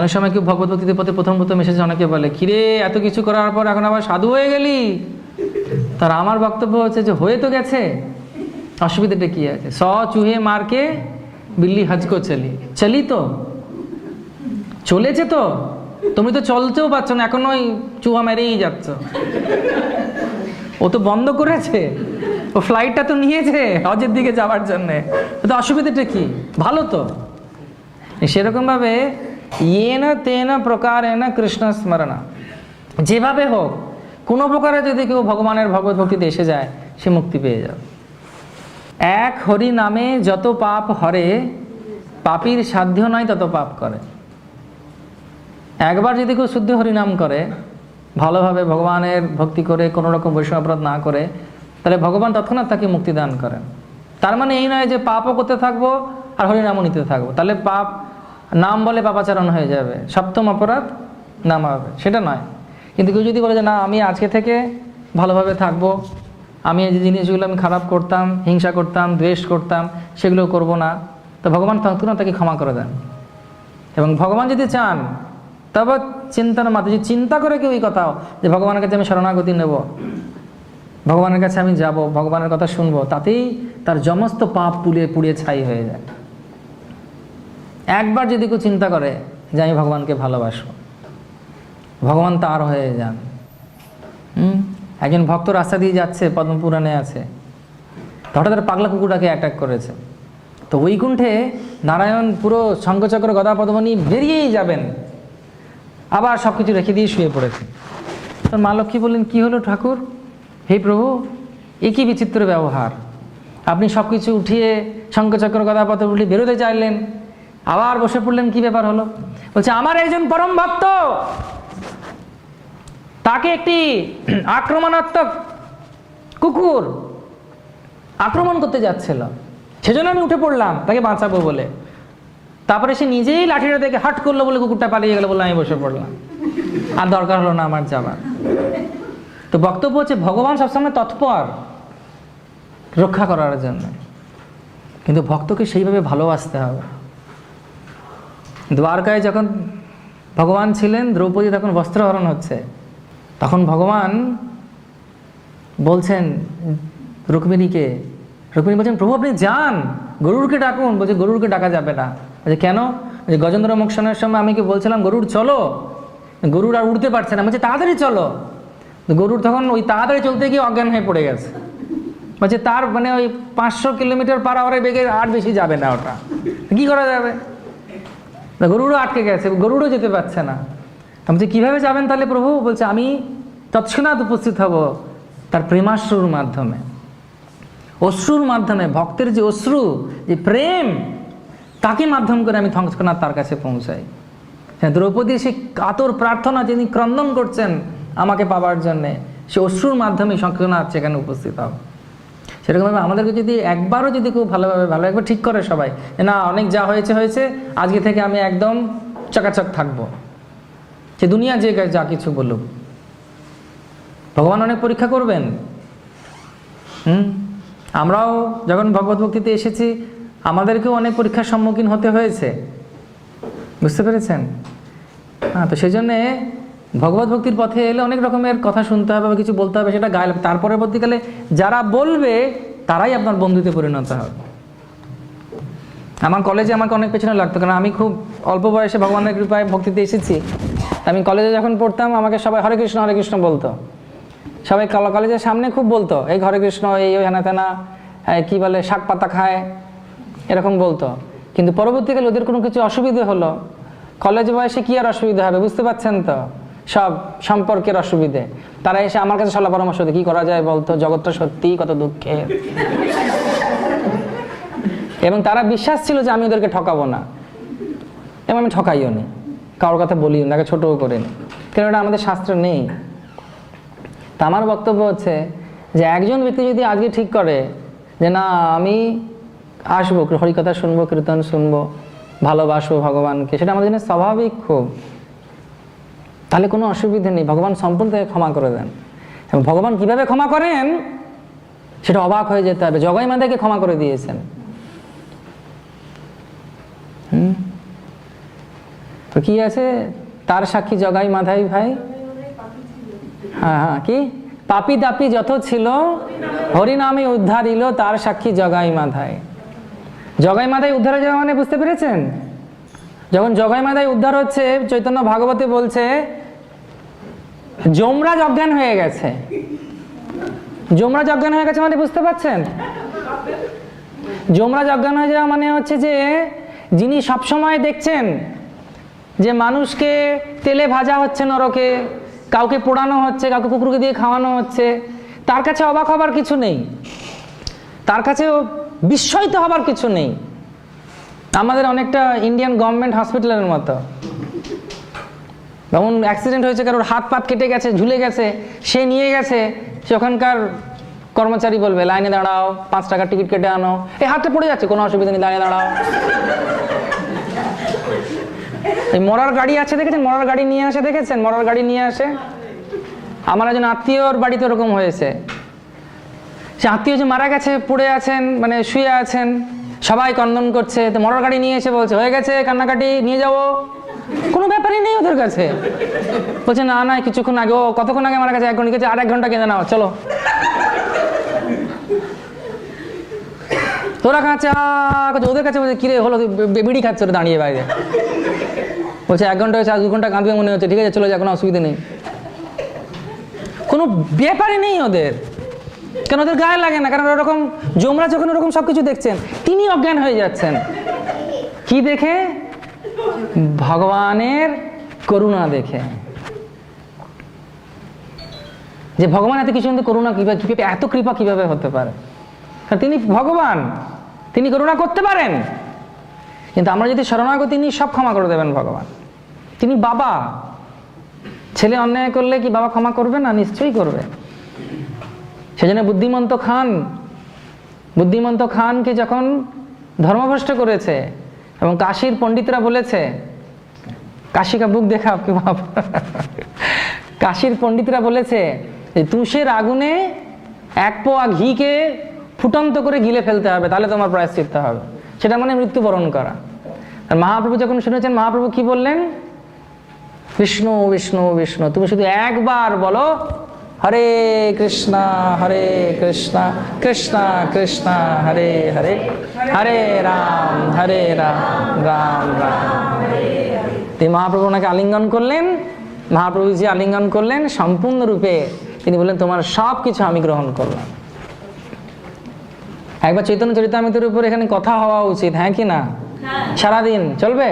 অনেক সময় কেউ ভগবত ভক্তিতে পথে প্রথম প্রথম এসেছে, অনেকে বলে, কিরে, এত কিছু করার পর এখন আবার সাধু হয়ে গেলি? তার আমার বক্তব্য হচ্ছে যে, হয়ে তো গেছে। অসুবিধাটা কি আছে? স চুহে মারকে বিল্লি হাজকো চলি। চলি তো? চলেছে তো? তুমি তো চলতেও পারছ না, এখন ওই চুহা মেরেই যাচ্ছ। ও তো বন্ধ করেছে। ও ফ্লাইটটা তো নিয়েছে হজের দিকে যাওয়ার জন্যে। তো অসুবিধাটা কি? ভালো তো? সেরকমভাবে ইয়েন তেন প্রকারেণ কৃষ্ণ স্মরণ যেভাবে হোক কোনো প্রকারে যদি কেউ ভগবানের ভগবত ভক্তিতে এসে যায় সে মুক্তি পেয়ে যাবে এক হরি নামে যত পাপ হরে পাপীর সাধ্য নয় তত পাপ করে একবার যদি কেউ শুদ্ধ হরিনাম করে ভালোভাবে ভগবানের ভক্তি করে কোনো রকম বৈষ্ণব অপরাধ না করে তাহলে ভগবান তৎক্ষণাৎ তাকে মুক্তি দান করেন তার মানে এই নয় যে পাপও করতে থাকব আর হরিনামও নিতে থাকব তাহলে পাপ নাম বলে পাপাচারণ হয়ে যাবে। সপ্তম অপরাধ, নাম হবে। সেটা নয়। কিন্তু কেউ যদি বলে যে, না, আমি আজকে থেকে ভালোভাবে থাকব। আমি এই যে জিনিসগুলো আমি খারাপ করতাম, হিংসা করতাম, দ্বেষ করতাম, সেগুলো করব না। তো ভগবান তৎক্ষণাৎ তাকে ক্ষমা করে দেন। এবং ভগবান যদি চান, তবে চিন্তার মাধ্যমে যদি চিন্তা করে কেউ এই কথাও, যে ভগবানের কাছে আমি শরণাগতি নেব, ভগবানের কাছে আমি যাব, ভগবানের কথা শুনব, তাতেই তার সমস্ত পাপ পুড়িয়ে পুড়িয়ে ছাই হয়ে যায়। একবার যদি কেউ চিন্তা করে যে আমি ভগবানকে ভালোবাসবো, ভগবান তার হয়ে যান। একজন ভক্ত রাস্তা দিয়ে যাচ্ছে, পদ্মপুরাণে আছে। হঠাৎ একটা পাগলা কুকুরটাকে অ্যাটাক করেছে। তো বৈকুণ্ঠে নারায়ণ পুরো শঙ্কচক্র গদা পদ্মনি বেরিয়েই যাবেন। আবার সব কিছু রেখে দিয়ে শুয়ে পড়েছে। তোর মা লক্ষ্মী বললেন, কী হলো ঠাকুর? হে প্রভু, এ কী বিচিত্র ব্যবহার। আপনি সব কিছু উঠিয়ে শঙ্কচক্র গদা পদ্মগুলি বেরোতে চাইলেন। আবার বসে পড়লেন, কি ব্যাপার হলো? বলছে, আমার একজন পরম ভক্ত। তাকে একটি আক্রমণাত্মক কুকুর আক্রমণ করতে যাচ্ছিল। সেজন্য আমি উঠে পড়লাম, তাকে বাঁচাবো বলে। তারপরে সে নিজেই লাঠিটা দেখে হাট করল বলে কুকুরটা পালিয়ে গেল বলে আমি বসে পড়লাম। আর দরকার হলো না আমার যাবার তো বক্তব্য হচ্ছে, ভগবান সবসময় তৎপর রক্ষা করার জন্য। কিন্তু ভক্তকে সেইভাবে ভালোবাসতে হবে। দ্বারকায় যখন ভগবান ছিলেন, দ্রৌপদী তখন বস্ত্রহরণ হচ্ছে। তখন ভগবান বলছেন, রুক্মিণীকে, রুক্মিণী বলছেন, প্রভু, আপনি যান, গরুরকে ডাকুন। বলছে, গরুরকে ডাকা যাবে না। বলছে, কেন? যে গজেন্দ্র মোক্ষণের সময় আমি কি বলছিলাম, গরুর, চলো। গরুর আর উঠতে পারছে না। বলছে, তাড়াতাড়ি চলো। গরুর তখন ওই তাড়াতাড়ি চলতে গিয়ে অজ্ঞান হয়ে পড়ে গেছে। বলছে, তার মানে ওই পাঁচশো কিলোমিটার পার আওয়ারে বেগে আর বেশি যাবে না ওটা। কি করা যাবে? তা গরুরও আটকে গেছে গরুড়ও যেতে পারছে না। তা বলছে, কীভাবে যাবেন তাহলে প্রভু? বলছে, আমি তৎক্ষণাৎ উপস্থিত হব তার প্রেমাশ্রুর মাধ্যমে। অশ্রুর মাধ্যমে, ভক্তের যে অশ্রু, যে প্রেম, তাকে মাধ্যম করে আমি তৎক্ষণাৎ তার কাছে পৌঁছাই। হ্যাঁ দ্রৌপদী সে কাতর প্রার্থনা যিনি ক্রন্দন করছেন আমাকে পাওয়ার জন্যে, সে অশ্রুর মাধ্যমে সংক্ষণাৎ সেখানে উপস্থিত হবে সেরকমভাবে আমাদেরকে যদি একবারও যদি খুব ভালোভাবে ভালো একবার ঠিক করে সবাই না, অনেক যা হয়েছে হয়েছে, আজকে থেকে আমি একদম চকাচক থাকব। সে দুনিয়া যে যা কিছু বলুক। ভগবান অনেক পরীক্ষা করবেন। হুম? আমরাও যখন ভগবত ভক্তিতে এসেছি, আমাদেরকেও অনেক পরীক্ষার সম্মুখীন হতে হয়েছে। বুঝতে পেরেছেন? হ্যাঁ তো সেই জন্যে ভগবত ভক্তির পথে এলে অনেক রকমের কথা শুনতে হবে বা কিছু বলতে হবে, সেটা গায়ে লাগবে। তার পরবর্তীকালে যারা বলবে, তারাই আপনার বন্ধুতে পরিণত হবে। আমার কলেজে আমাকে অনেক পেছনে লাগতো, কারণ আমি খুব অল্প বয়সে ভগবানের কৃপায় ভক্তিতে এসেছি। আমি কলেজে যখন পড়তাম, আমাকে সবাই হরে কৃষ্ণ হরে কৃষ্ণ বলতো। সবাই কল- কলেজের সামনে খুব বলতো, এই হরে কৃষ্ণ এই হেনা তেনা কী বলে, শাক পাতা খায় এরকম বলতো। কিন্তু পরবর্তীকালে ওদের কোনো কিছু অসুবিধে হলো। কলেজ বয়সে কী আর অসুবিধা হবে, বুঝতে পারছেন তো? সব সম্পর্কের অসুবিধে। তারা এসে আমার কাছে সলা পরামর্শ কী করা যায় বলতো? জগৎটা সত্যিই কত দুঃখের। এবং তারা বিশ্বাস ছিল যে আমি ওদেরকে ঠকাবো না। এবং আমি ঠকাইও নি। কারোর কথা বলিও না, তাকে ছোটও করে নি। কেন এটা আমাদের শাস্ত্রে নেই? তা আমার বক্তব্য হচ্ছে যে একজন ব্যক্তি যদি আজকে ঠিক করে যে না, আমি আসব, হরিকথা শুনব, কীর্তন শুনব, ভালোবাসবো ভগবানকে, সেটা আমাদের জন্য স্বাভাবিক খুব। তাহলে কোনো অসুবিধে নেই, ভগবান সম্পূর্ণ ক্ষমা করে দেন। এবং ভগবান কীভাবে ক্ষমা করেন? সেটা অবাক হয়ে যেতে হবে। জগাই মাদেরকে ক্ষমা করে দিয়েছেন। হুম? তো কি আছে? তার সাক্ষী জগাই মাধাই ভাই? হ্যাঁ হ্যাঁ কি? পাপি দাপি যত ছিল, হরিনামে উদ্ধারিল তার সাক্ষী জগাই মাধায় জগাই মাধায় উদ্ধার হয়ে যাওয়া মানে বুঝতে পেরেছেন? যখন জগাই মাধায় উদ্ধার হচ্ছে, চৈতন্য ভাগবতে বলছে যমরাজ অজ্ঞান হয়ে গেছে। যমরাজ অজ্ঞান হয়ে গেছে মানে বুঝতে পারছেন? যমরাজ অজ্ঞান হয়ে যাওয়া মানে হচ্ছে যে, যিনি সবসময় দেখছেন যে মানুষকে তেলে ভাজা হচ্ছে নরকে, কাউকে পোড়ানো হচ্ছে, কাউকে কুকুরকে দিয়ে খাওয়ানো হচ্ছে, তার কাছে অবাক হবার কিছু নেই। তার কাছেও বিস্ময়িত হবার কিছু নেই। আমাদের অনেকটা ইন্ডিয়ান গভর্নমেন্ট হসপিটালের মতো। যেমন অ্যাক্সিডেন্ট হয়েছে, কারোর হাত পাত কেটে গেছে, ঝুলে গেছে, সে নিয়ে গেছে, সে ওখানকার কর্মচারী বলবে, লাইনে দাঁড়াও, পাঁচ টাকার টিকিট কেটে আনো। এই হাতটা পড়ে যাচ্ছে, কোনো অসুবিধা নেই দাঁড়িয়ে দাঁড়াও। এই মরার গাড়ি আছে, দেখেছেন? মরার গাড়ি নিয়ে আসে, দেখেছেন? মরার গাড়ি নিয়ে আসে। আমার একজন আত্মীয়র বাড়িতে ওরকম হয়েছে। সে আত্মীয় যে মারা গেছে, পড়ে আছেন মানে শুয়ে আছেন, সবাই কন্দন করছে, তো মরার গাড়ি নিয়ে এসে বলছে, হয়ে গেছে, কান্নাকাটি, নিয়ে যাব। কোনো ব্যাপারই নেই ওদের কাছে। বলছে, না না, কিছুক্ষণ আগে, ও কতক্ষণ আগে আমার কাছে এক ঘণ্টা গেছে আর এক ঘণ্টা কেঁদে নাও, চলো। তোরা কাছে ওদের কাছে বলছে, কিরে, হলো বিড়ি খাচ্ছে, ওরা দাঁড়িয়ে বাইরে। বলছে, এক ঘণ্টা হয়েছে আর দু ঘণ্টা কাঁদবে মনে হচ্ছে, ঠিক আছে, চলে যা, কোনো অসুবিধা নেই। কোনো ব্যাপারই নেই ওদের। কেন, ওদের গায়ে লাগে না, কারণ ওরকম জমরা যখন ওরকম সব কিছু দেখছেন তিনি অজ্ঞান হয়ে যাচ্ছেন। কি দেখে? ভগবানের করুণা দেখে। যে ভগবান এত কিছু করুণা কীভাবে কীভাবে এত কৃপা কীভাবে হতে পারে? কারণ তিনি ভগবান। তিনি করুণা করতে পারেন। কিন্তু আমরা যদি শরণাগতি নিই সব ক্ষমা করে দেবেন ভগবান। তিনি বাবা। ছেলে অন্যায় করলে কি বাবা ক্ষমা করবে না? নিশ্চয়ই করবে। সেজন্য বুদ্ধিমন্ত খান বুদ্ধিমন্ত খানকে যখন ধর্মভ্রষ্ট করেছে এবং কাশির পণ্ডিতরা বলেছে কাশী কা বুক দেখা আপকে বাপ কাশির পণ্ডিতরা বলেছে যে তুষের আগুনে এক পোয়া ঘিকে ফুটন্ত করে গিলে ফেলতে হবে, তাহলে তোমার প্রায়শ্চিত্ত হবে। সেটা মানে মৃত্যুবরণ করা। আর মহাপ্রভু যখন শুনেছেন, মহাপ্রভু কি বললেন? বিষ্ণু বিষ্ণু বিষ্ণু, তুমি শুধু একবার বলো হরে কৃষ্ণ হরে কৃষ্ণ কৃষ্ণ কৃষ্ণ হরে হরে। হরে রাম হরে রাম রাম রাম। তিনি মহাপ্রভু ওনাকে আলিঙ্গন করলেন। মহাপ্রভু যে আলিঙ্গন করলেন সম্পূর্ণরূপে তিনি বললেন তোমার সব কিছু আমি গ্রহণ করলাম। একবার চৈতন্য চরিতামিতের উপর এখানে কথা হওয়া উচিত হ্যাঁ কি না? সারাদিন চলবে?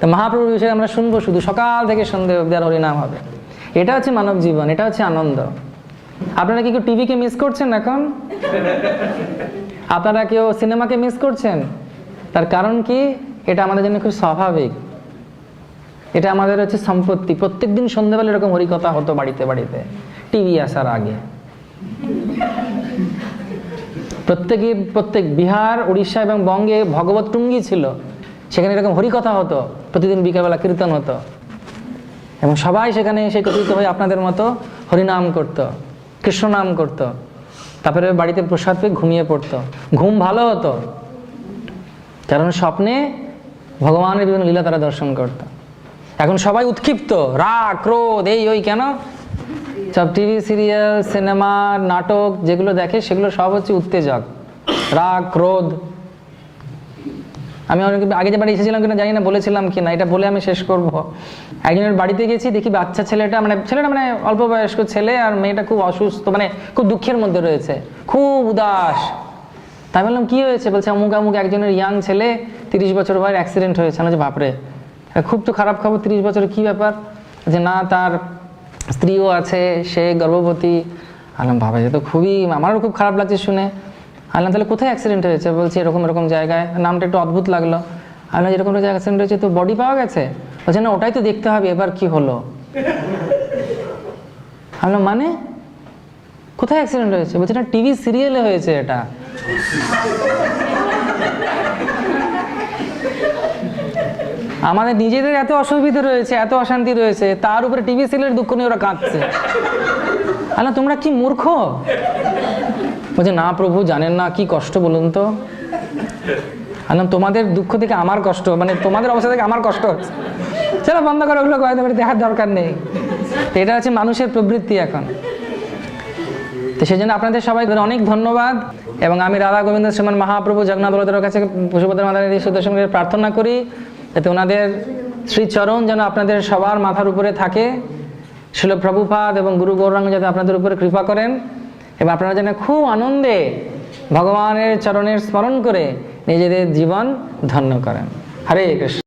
তো মহাপ্রভুর বিষয়ে আমরা শুনব শুধু সকাল থেকে সন্ধ্যে অব্দি আর হরিনাম হবে। এটা হচ্ছে মানব জীবন, এটা হচ্ছে আনন্দ। আপনারা কি কেউ টিভিকে মিস করছেন এখন? আপনারা কেউ সিনেমাকে মিস করছেন? তার কারণ কি? এটা আমাদের জন্য খুব স্বাভাবিক। এটা আমাদের হচ্ছে সম্পত্তি। প্রত্যেক দিন সন্ধ্যাবেলা এরকম হরিকথা হতো বাড়িতে বাড়িতে, টিভি আসার আগে। প্রত্যেকে, প্রত্যেক বিহার, উড়িষ্যা এবং বঙ্গে ভগবত টুঙ্গি ছিল। সেখানে এরকম হরিকথা হতো। প্রতিদিন বিকালবেলা কীর্তন হতো। এবং সবাই সেখানে এসে একত্রিত হয়ে আপনাদের মতো হরিনাম করত, কৃষ্ণ নাম করত। তারপরে বাড়িতে প্রসাদ পেয়ে ঘুমিয়ে পড়তো। ঘুম ভালো হতো। কারণ স্বপ্নে ভগবানের বিভিন্ন লীলা তারা দর্শন করত। এখন সবাই উৎক্ষিপ্ত। রাগ, ক্রোধ, এই, ওই কেন? সব টিভি, সিরিয়াল, সিনেমা, নাটক যেগুলো দেখে সেগুলো সব হচ্ছে উত্তেজক। রাগ, ক্রোধ। আমি অনেক আগে যে বাড়ি এসেছিলাম কিনা জানি না, বলেছিলাম কিনা, এটা বলে আমি শেষ করব। একজনের বাড়িতে গেছি, দেখি বাচ্চা ছেলেটা মানে ছেলেটা মানে অল্প বয়স্ক ছেলে আর মেয়েটা খুব অসুস্থ মানে খুব দুঃখের মধ্যে রয়েছে, খুব উদাস। তাই বললাম, কি হয়েছে? বলছে, অমুক অমুক একজনের ইয়াং ছেলে, তিরিশ বছর বয়স অ্যাক্সিডেন্ট হয়েছে। না যে বাপরে খুব তো খারাপ খবর, তিরিশ বছরের কি ব্যাপার? যে, না, তার স্ত্রীও আছে, সে গর্ভবতী। আলাম বাবা যে তো খুবই, আমারও খুব খারাপ লাগছে শুনে। আলাম তাহলে কোথায় অ্যাক্সিডেন্ট হয়েছে? বলছে এরকম এরকম জায়গায়। নামটা একটু অদ্ভুত লাগল। যেরকম একটা জায়গায় অ্যাক্সিডেন্ট হয়েছে, তো বডি পাওয়া গেছে? বলছে, না, ওটাই তো দেখতে হবে, এবার কি হলো? আমরা মানে? কোথায় অ্যাক্সিডেন্ট হয়েছে? বলছে, না টিভি সিরিয়ালে হয়েছে এটা। আমাদের নিজেদের এত অসুবিধা রয়েছে, এত অশান্তি রয়েছে, তার উপরে টিভি সিরিয়ালের দুঃখ নিয়ে ওরা কাঁদছে। আল্লাহ, তোমরা কি মূর্খ? বলছে, না প্রভু, জানেন না, কি কষ্ট বলুন তো? একদম তোমাদের দুঃখ থেকে আমার কষ্ট মানে তোমাদের অবস্থা থেকে আমার কষ্ট হচ্ছে। চলো, বন্ধ করো, ওগুলো কয়েক দেখার দরকার নেই। তো এটা হচ্ছে মানুষের প্রবৃত্তি এখন। তো সেই জন্য আপনাদের সবাই অনেক ধন্যবাদ। এবং আমি রাধা গোবিন্দ শ্রীমান মহাপ্রভু জগন্নাথ বলদের কাছে পশুপতির মাতার সুদর্শনকে প্রার্থনা করি, যাতে ওনাদের শ্রীচরণ যেন আপনাদের সবার মাথার উপরে থাকে। শিল প্রভুপাদ এবং গুরু গৌরাঙ্গ যাতে আপনাদের উপরে কৃপা করেন এবং আপনারা যেন খুব আনন্দে ভগবানের চরণের স্মরণ করে নিজেদের জীবন ধন্য করেন। হরে কৃষ্ণ।